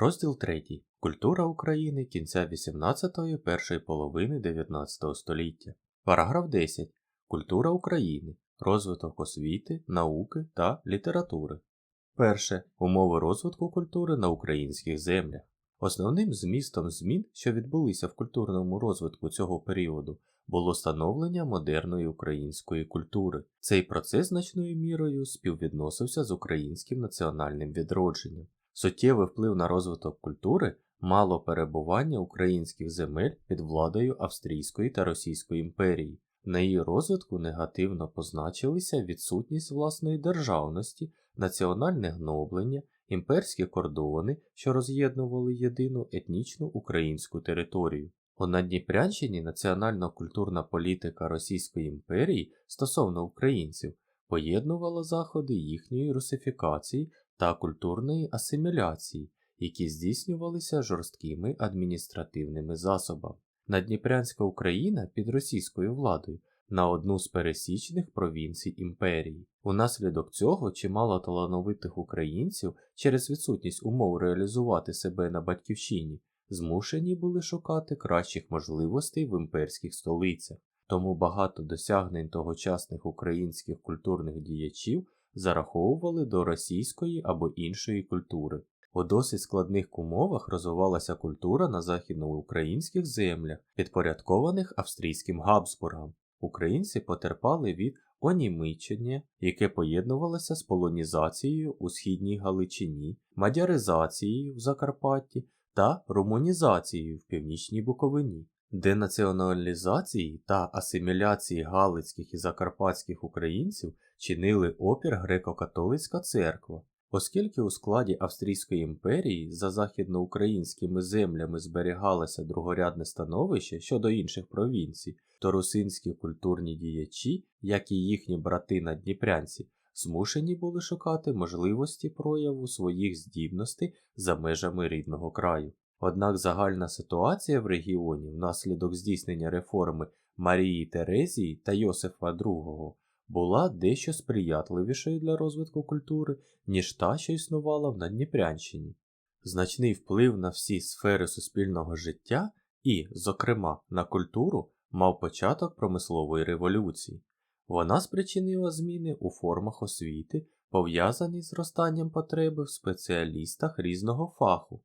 Розділ 3. Культура України кінця 18-ї першої половини 19 століття. Параграф 10. Культура України. Розвиток освіти, науки та літератури. Перше. Умови розвитку культури на українських землях. Основним змістом змін, що відбулися в культурному розвитку цього періоду, було становлення модерної української культури. Цей процес значною мірою співвідносився з українським національним відродженням. Суттєвий вплив на розвиток культури мало перебування українських земель під владою Австрійської та Російської імперії. На її розвитку негативно позначилися відсутність власної державності, національне гноблення, імперські кордони, що роз'єднували єдину етнічну українську територію. У Надніпрянщині національно-культурна політика Російської імперії стосовно українців поєднувала заходи їхньої русифікації та культурної асиміляції, які здійснювалися жорсткими адміністративними засобами. Надніпрянська Україна під російською владою на одну з пересічних провінцій імперії. Унаслідок цього чимало талановитих українців через відсутність умов реалізувати себе на батьківщині змушені були шукати кращих можливостей в імперських столицях, тому багато досягнень тогочасних українських культурних діячів зараховували до російської або іншої культури. У досить складних умовах розвивалася культура на західноукраїнських землях, підпорядкованих австрійським Габсбургам. Українці потерпали від онімичення, яке поєднувалося з полонізацією у східній Галичині, мадяризацією в Закарпатті та румунізацією в північній Буковині. Денаціоналізації та асиміляції галицьких і закарпатських українців чинили опір греко-католицька церква, оскільки у складі Австрійської імперії за західноукраїнськими землями зберігалося другорядне становище щодо інших провінцій, то русинські культурні діячі, як і їхні брати надніпрянці, змушені були шукати можливості прояву своїх здібностей за межами рідного краю. Однак загальна ситуація в регіоні внаслідок здійснення реформи Марії Терезії та Йосифа II була дещо сприятливішою для розвитку культури, ніж та, що існувала в Надніпрянщині. Значний вплив на всі сфери суспільного життя і, зокрема, на культуру мав початок промислової революції. Вона спричинила зміни у формах освіти, пов'язані з зростанням потреби в спеціалістах різного фаху.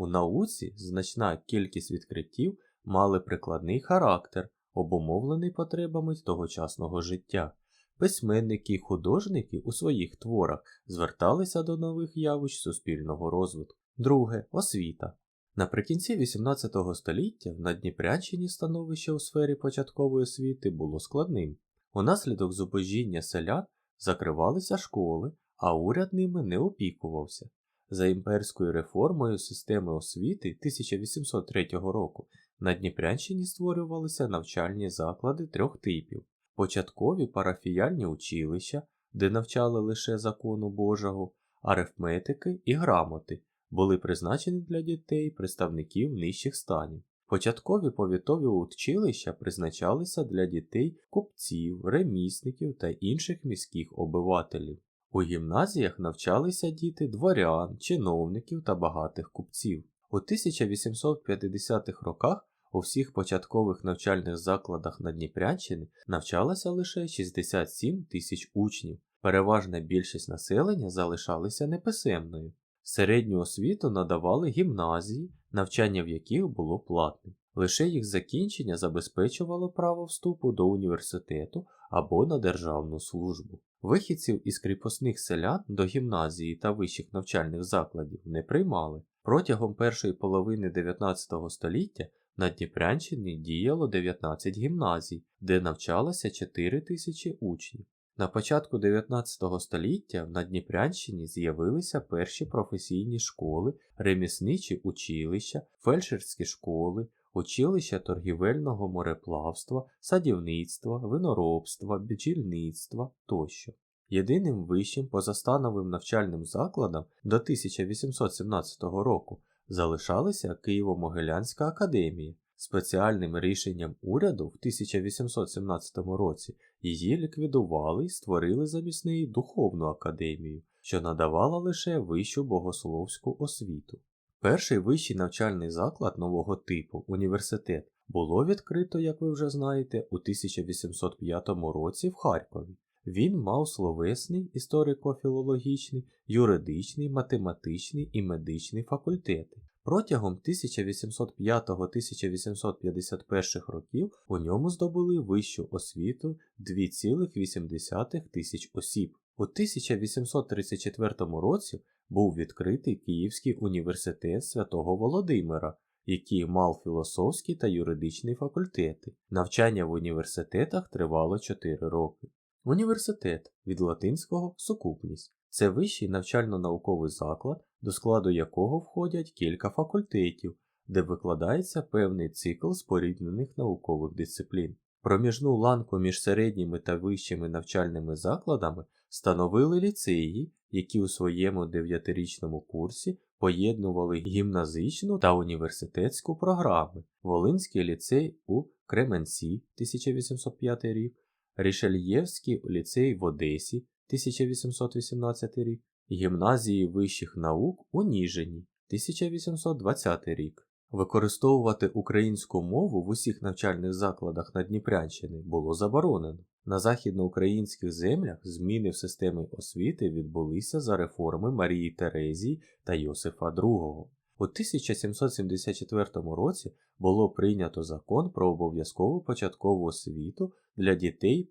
У науці значна кількість відкриттів мали прикладний характер, обумовлений потребами тогочасного життя. Письменники і художники у своїх творах зверталися до нових явищ суспільного розвитку. Друге освіта. Наприкінці XVIII століття в Надніпрянщині становище у сфері початкової освіти було складним. Унаслідок зубожіння селян закривалися школи, а уряд ними не опікувався. За імперською реформою системи освіти 1803 року на Дніпрянщині створювалися навчальні заклади трьох типів: початкові парафіяльні училища, де навчали лише закону Божого, арифметики і грамоти, були призначені для дітей представників нижчих станів. Початкові повітові училища призначалися для дітей купців, ремісників та інших міських обивателів. У гімназіях навчалися діти дворян, чиновників та багатих купців. У 1850-х роках у всіх початкових навчальних закладах на Дніпрянщини навчалося лише 67 тисяч учнів. Переважна більшість населення залишалися неписемною. Середню освіту надавали гімназії, навчання в яких було платним. Лише їх закінчення забезпечувало право вступу до університету або на державну службу. Вихідців із кріпосних селян до гімназії та вищих навчальних закладів не приймали. Протягом першої половини 19 століття на Дніпрянщині діяло 19 гімназій, де навчалося 4 тисячі учнів. На початку 19 століття на Дніпрянщині з'явилися перші професійні школи, ремісничі училища, фельдшерські школи, училища торгівельного мореплавства, садівництва, виноробства, бджільництва тощо. Єдиним вищим позастановим навчальним закладом до 1817 року залишалася Києво-Могилянська академія. Спеціальним рішенням уряду в 1817 році її ліквідували і створили замість неї духовну академію, що надавала лише вищу богословську освіту. Перший вищий навчальний заклад нового типу університет було відкрито, як ви вже знаєте, у 1805 році в Харкові. Він мав словесний, історико-філологічний, юридичний, математичний і медичний факультети. Протягом 1805-1851 років у ньому здобули вищу освіту 2,8 тисяч осіб. У 1834 році був відкритий Київський університет Святого Володимира, який мав філософський та юридичний факультети. Навчання в університетах тривало 4 роки. Університет від латинського сукупність це вищий навчально-науковий заклад, до складу якого входять кілька факультетів, де викладається певний цикл споріднених наукових дисциплін. Проміжну ланку між середніми та вищими навчальними закладами становили ліцеї, які у своєму дев'ятирічному курсі поєднували гімназичну та університетську програми. Волинський ліцей у Кременці 1805 рік, Рішельєвський ліцей в Одесі 1818 рік, гімназії вищих наук у Ніжині 1820 рік. Використовувати українську мову в усіх навчальних закладах на Дніпрянщини було заборонено. На західноукраїнських землях зміни в системі освіти відбулися за реформи Марії Терезії та Йосифа II. У 1774 році було прийнято закон про обов'язкову початкову освіту для дітей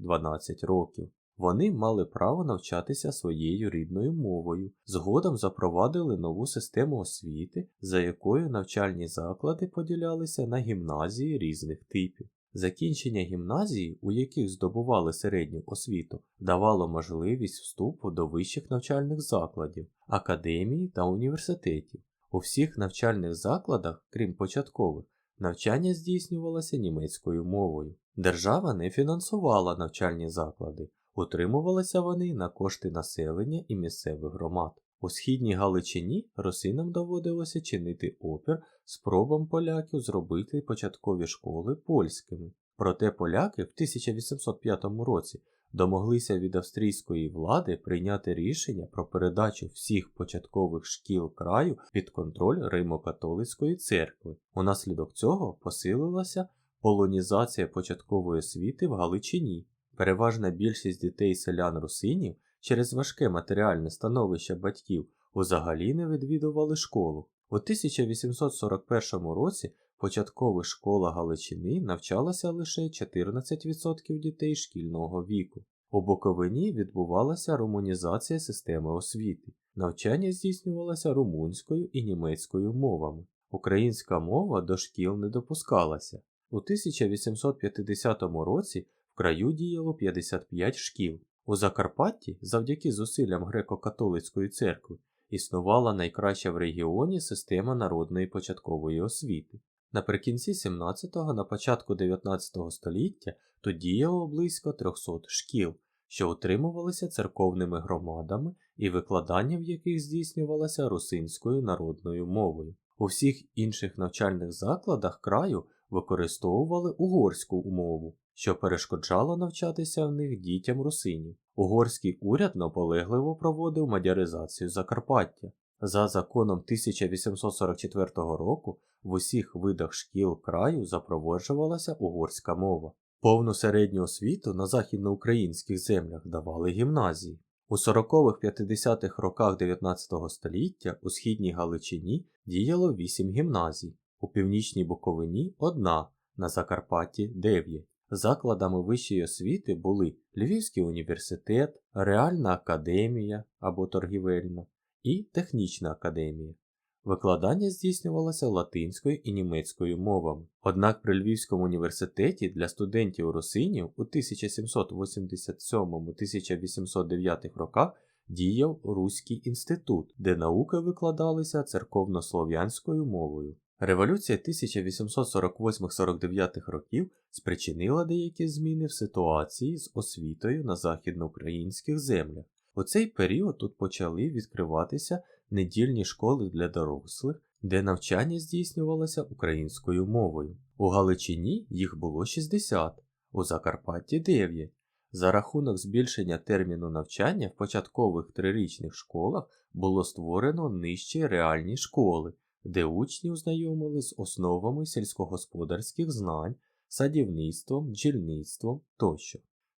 5-12 років. Вони мали право навчатися своєю рідною мовою. Згодом запровадили нову систему освіти, за якою навчальні заклади поділялися на гімназії різних типів. Закінчення гімназії, у яких здобували середню освіту, давало можливість вступу до вищих навчальних закладів, академії та університетів. У всіх навчальних закладах, крім початкових, навчання здійснювалося німецькою мовою. Держава не фінансувала навчальні заклади, утримувалися вони на кошти населення і місцевих громад. У східній Галичині росинам доводилося чинити опір спробам поляків зробити початкові школи польськими. Проте поляки в 1805 році домоглися від австрійської влади прийняти рішення про передачу всіх початкових шкіл краю під контроль Римо-католицької церкви. Унаслідок цього посилилася полонізація початкової освіти в Галичині. Переважна більшість дітей селян русинів через важке матеріальне становище батьків взагалі не відвідували школу. У 1841 році початкова школа Галичини навчалася лише 14% дітей шкільного віку. У Буковині відбувалася румунізація системи освіти. Навчання здійснювалося румунською і німецькою мовами. Українська мова до шкіл не допускалася. У 1850 році краю діяло 55 шкіл. У Закарпатті, завдяки зусиллям греко-католицької церкви, існувала найкраща в регіоні система народної початкової освіти. Наприкінці 17-го, на початку 19 століття тут діяло близько 300 шкіл, що утримувалися церковними громадами і викладання в яких здійснювалося русинською народною мовою. У всіх інших навчальних закладах краю використовували угорську мову, що перешкоджало навчатися в них дітям русинів. Угорський уряд наполегливо проводив мадяризацію Закарпаття. За законом 1844 року в усіх видах шкіл краю запроваджувалася угорська мова. Повну середню освіту на західноукраїнських землях давали гімназії. У 40-50-х роках 19 століття у східній Галичині діяло 8 гімназій, у північній Буковині одна, на Закарпатті 9. Закладами вищої освіти були Львівський університет, Реальна академія або торгівельна і Технічна академія. Викладання здійснювалося латинською і німецькою мовами. Однак при Львівському університеті для студентів русинів у 1787-1809 роках діяв Руський інститут, де науки викладалися церковнослов'янською мовою. Революція 1848-49 років спричинила деякі зміни в ситуації з освітою на західноукраїнських землях. У цей період тут почали відкриватися недільні школи для дорослих, де навчання здійснювалося українською мовою. У Галичині їх було 60, у Закарпатті 9. За рахунок збільшення терміну навчання в початкових трирічних школах було створено нижчі реальні школи, де учні ознайомили з основами сільськогосподарських знань, садівництвом, бджільництвом тощо.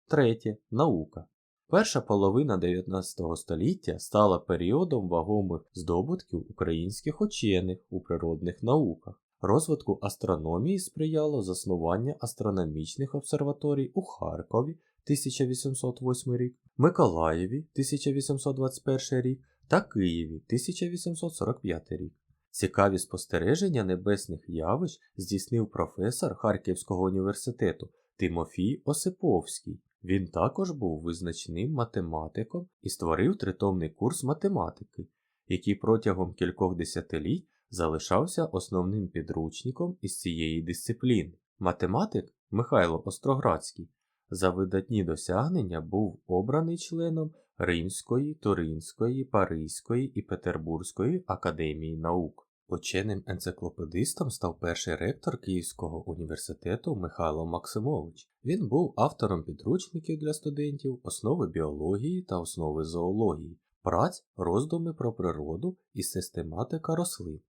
Третє наука. Перша половина 19 століття стала періодом вагомих здобутків українських учених у природних науках. Розвитку астрономії сприяло заснування астрономічних обсерваторій у Харкові 1808 рік, Миколаєві 1821 рік та Києві 1845 рік. Цікаві спостереження небесних явищ здійснив професор Харківського університету Тимофій Осиповський. Він також був визначним математиком і створив тритомний курс математики, який протягом кількох десятиліть залишався основним підручником із цієї дисципліни. Математик Михайло Остроградський за видатні досягнення був обраний членом Римської, Туринської, Паризької і Петербурзької академії наук. Ученим енциклопедистом став перший ректор Київського університету Михайло Максимович. Він був автором підручників для студентів, основи біології та основи зоології, праць, роздуми про природу і систематика рослин.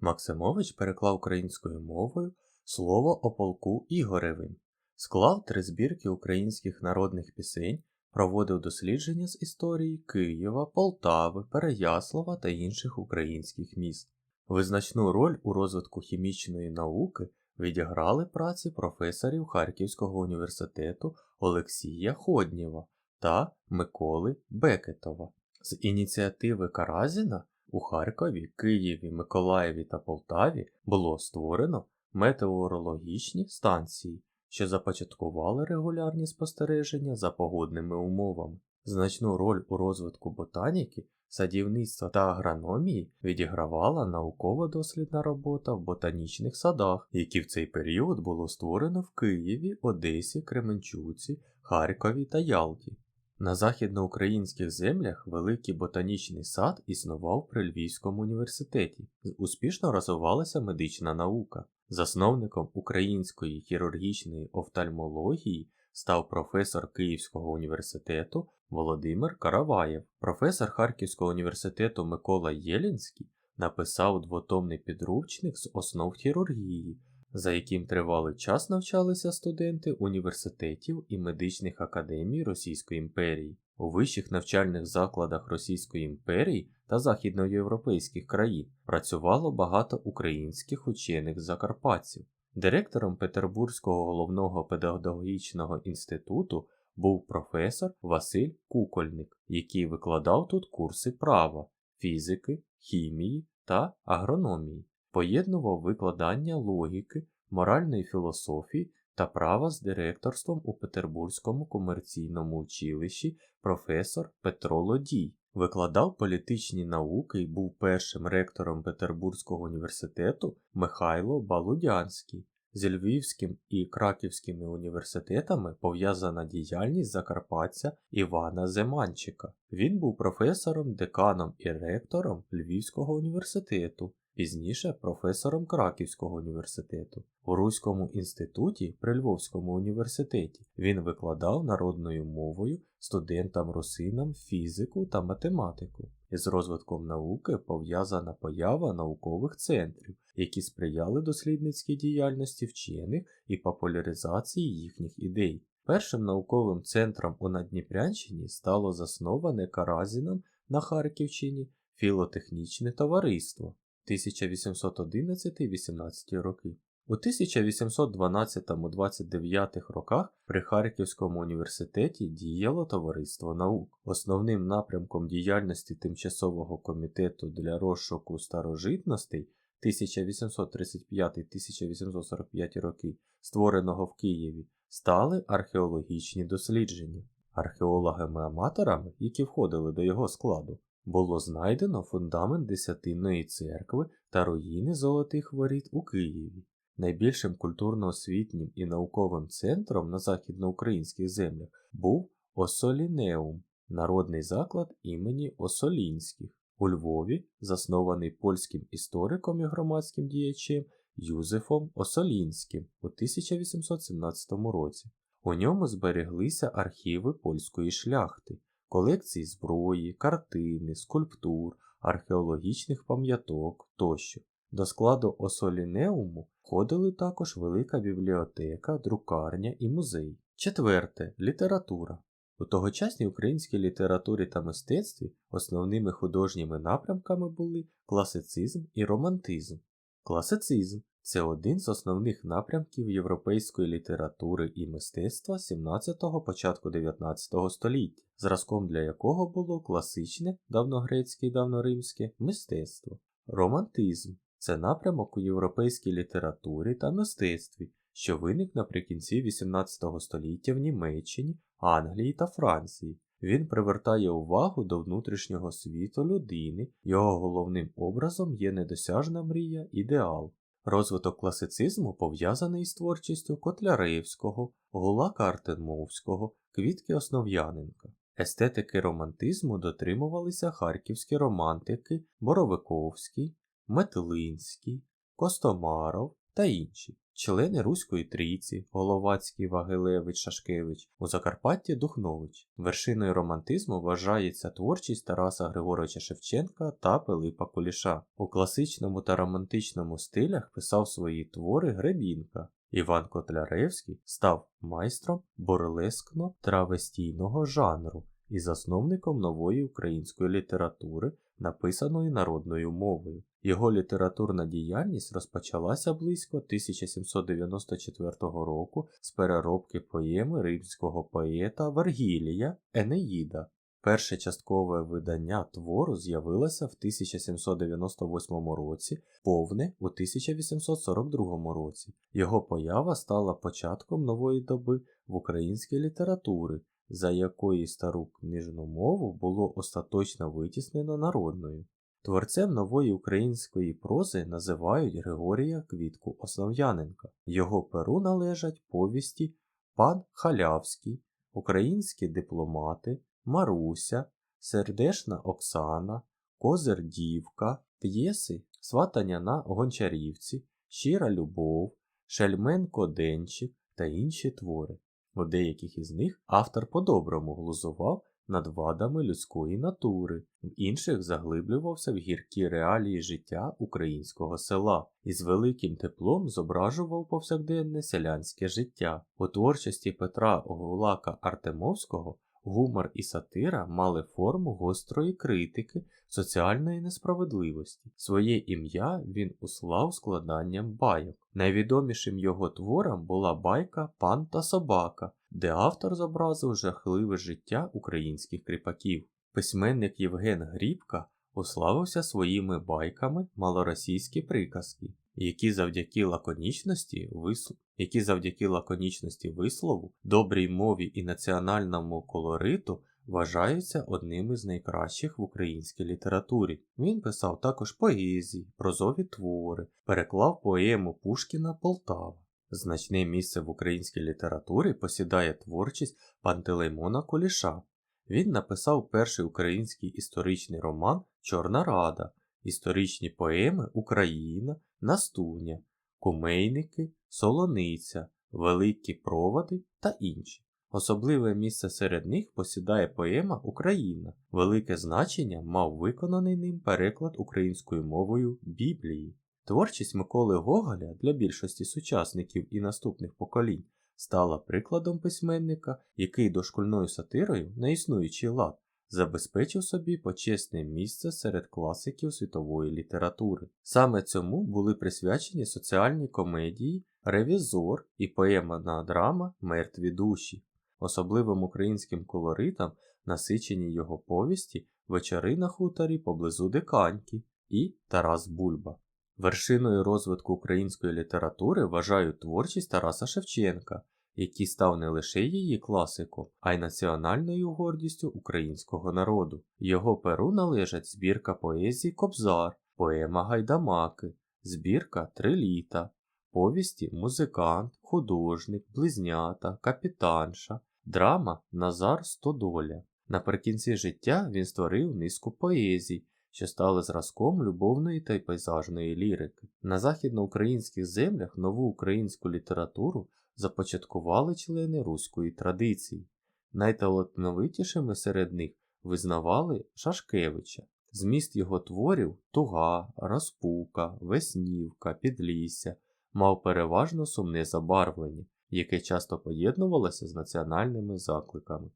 Максимович переклав українською мовою слово о полку Ігоревим, склав три збірки українських народних пісень, проводив дослідження з історії Києва, Полтави, Переяслава та інших українських міст. Визначну роль у розвитку хімічної науки відіграли праці професорів Харківського університету Олексія Ходнєва та Миколи Бекетова. З ініціативи Каразіна у Харкові, Києві, Миколаєві та Полтаві було створено метеорологічні станції, що започаткували регулярні спостереження за погодними умовами. Значну роль у розвитку ботаніки садівництва та агрономії відігравала науково-дослідна робота в ботанічних садах, які в цей період було створено в Києві, Одесі, Кременчуці, Харкові та Ялті. На західноукраїнських землях великий ботанічний сад існував при Львівському університеті, успішно розвивалася медична наука. Засновником української хірургічної офтальмології став професор Київського університету Володимир Караваєв. Професор Харківського університету Микола Єлінський написав двотомний підручник з основ хірургії, за яким тривалий час навчалися студенти університетів і медичних академій Російської імперії. У вищих навчальних закладах Російської імперії та західноєвропейських країн працювало багато українських учених закарпатців. Директором Петербурзького головного педагогічного інституту був професор Василь Кукольник, який викладав тут курси права, фізики, хімії та агрономії, поєднував викладання логіки, моральної філософії та права з директорством у Петербурзькому комерційному училищі професор Петро Лодій. Викладав політичні науки і був першим ректором Петербурзького університету Михайло Балудянський. З Львівським і Краківськими університетами пов'язана діяльність закарпатця Івана Земанчика. Він був професором, деканом і ректором Львівського університету, пізніше професором Краківського університету. У Руському інституті при Львовському університеті він викладав народною мовою студентам-русинам фізику та математику. Із розвитком науки пов'язана поява наукових центрів, які сприяли дослідницькій діяльності вчених і популяризації їхніх ідей. Першим науковим центром у Надніпрянщині стало засноване Каразіном на Харківщині філотехнічне товариство 1811-18 роки. У 1812-29 роках при Харківському університеті діяло Товариство наук. Основним напрямком діяльності Тимчасового комітету для розшуку старожитностей 1835-1845 роки, створеного в Києві, стали археологічні дослідження. Археологами-аматорами, які входили до його складу, було знайдено фундамент Десятинної церкви та руїни Золотих воріт у Києві. Найбільшим культурно-освітнім і науковим центром на західноукраїнських землях був Осолінеум, народний заклад імені Осолінських у Львові, заснований польським істориком і громадським діячем Юзефом Осолінським у 1817 році. У ньому збереглися архіви польської шляхти, колекції зброї, картини, скульптур, археологічних пам'яток тощо. До складу Осолінеуму входили також велика бібліотека, друкарня і музей. Четверте література. У тогочасній українській літературі та мистецтві основними художніми напрямками були класицизм і романтизм. Класицизм це один з основних напрямків європейської літератури і мистецтва 17-го початку 19 століття, зразком для якого було класичне давногрецьке і давноримське мистецтво. Романтизм це напрямок у європейській літературі та мистецтві, що виник наприкінці 18 століття в Німеччині, Англії та Франції. Він привертає увагу до внутрішнього світу людини, його головним образом є недосяжна мрія, ідеал. Розвиток класицизму пов'язаний з творчістю Котляревського, Гулака Артемовського, Квітки Основ'яненка. Естетики романтизму дотримувалися харківські романтики Боровиковський, Метлинський, Костомаров та інші. Члени Руської трійці Головацький, Вагилевич, Шашкевич, у Закарпатті Духнович. Вершиною романтизму вважається творчість Тараса Григоровича Шевченка та Пилипа Куліша. У класичному та романтичному стилях писав свої твори Гребінка. Іван Котляревський став майстром бурлескно-травестійного жанру і засновником нової української літератури, написаної народною мовою. Його літературна діяльність розпочалася близько 1794 року з переробки поеми римського поета Вергілія Енеїда. Перше часткове видання твору з'явилося в 1798 році, повне у 1842 році. Його поява стала початком нової доби в українській літературі, за якої стару книжну мову було остаточно витіснено народною. Творцем нової української прози називають Григорія Квітку Основ'яненка. Його перу належать повісті Пан Халявський, Українські дипломати, Маруся, Сердешна Оксана, Козир Дівка, п'єси Сватання на Гончарівці, Щира Любов, Шельменко Денчик та інші твори. У деяких із них автор по-доброму глузував над вадами людської натури, в інших заглиблювався в гіркі реалії життя українського села і з великим теплом зображував повсякденне селянське життя. У творчості Петра Гулака Артемовського гумор і сатира мали форму гострої критики соціальної несправедливості. Своє ім'я він услав складанням байок. Найвідомішим його твором була байка Пан та собака, де автор зобразив жахливе життя українських кріпаків. Письменник Євген Грібка уславився своїми байками малоросійські приказки, які завдяки лаконічності висл... які завдяки лаконічності вислову, добрій мові і національному колориту вважаються одним із найкращих в українській літературі. Він писав також поезії, прозові твори, переклав поему Пушкіна Полтава. Значне місце в українській літературі посідає творчість Пантелеймона Куліша. Він написав перший український історичний роман Чорна Рада, історичні поеми Україна, Настуня, Кумейники, Солониця, Великі проводи та інші. Особливе місце серед них посідає поема Україна. Велике значення мав виконаний ним переклад українською мовою Біблії. Творчість Миколи Гоголя для більшості сучасників і наступних поколінь стала прикладом письменника, який дошкільною сатирою на існуючий лад забезпечив собі почесне місце серед класиків світової літератури. Саме цьому були присвячені соціальні комедії Ревізор і поемана драма Мертві душі. Особливим українським колоритом насичені його повісті Вечори на хуторі поблизу Диканьки і Тарас Бульба. Вершиною розвитку української літератури вважають творчість Тараса Шевченка, який став не лише її класиком, а й національною гордістю українського народу. Його перу належать збірка поезії Кобзар, поема Гайдамаки, збірка Три літа, повісті Музикант, художник, близнята, капітанша, драма Назар Стодоля. Наприкінці життя він створив низку поезій, що стали зразком любовної та пейзажної лірики. На західноукраїнських землях нову українську літературу започаткували члени руської традиції. Найталановитішими серед них визнавали Шашкевича. Зміст його творів туга, розпука, веснівка, підлісся мав переважно сумне забарвлення, яке часто поєднувалося з національними закликами.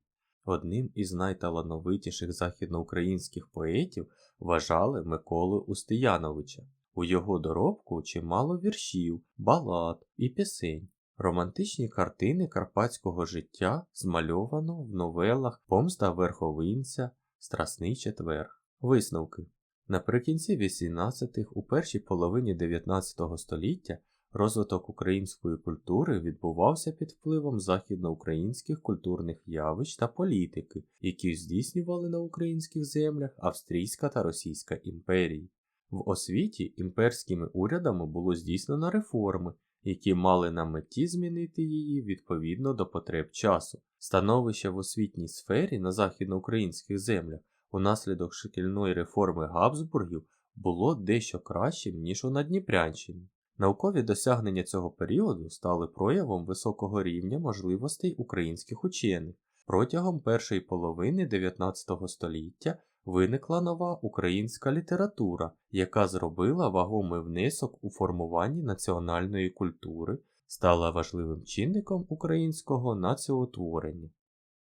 Одним із найталановитіших західноукраїнських поетів вважали Миколу Устияновича. У його доробку чимало віршів, балад і пісень. Романтичні картини карпатського життя змальовано в новелах Помста Верховинця, Страсний четвер. Висновки. Наприкінці 18-х, у першій половині 19 століття розвиток української культури відбувався під впливом західноукраїнських культурних явищ та політики, які здійснювали на українських землях Австрійська та Російська імперії. В освіті імперськими урядами було здійснено реформи, які мали на меті змінити її відповідно до потреб часу. Становище в освітній сфері на західноукраїнських землях унаслідок шкільної реформи Габсбургів було дещо кращим, ніж у Надніпрянщині. Наукові досягнення цього періоду стали проявом високого рівня можливостей українських учених. Протягом першої половини 19 століття виникла нова українська література, яка зробила вагомий внесок у формуванні національної культури, стала важливим чинником українського націотворення.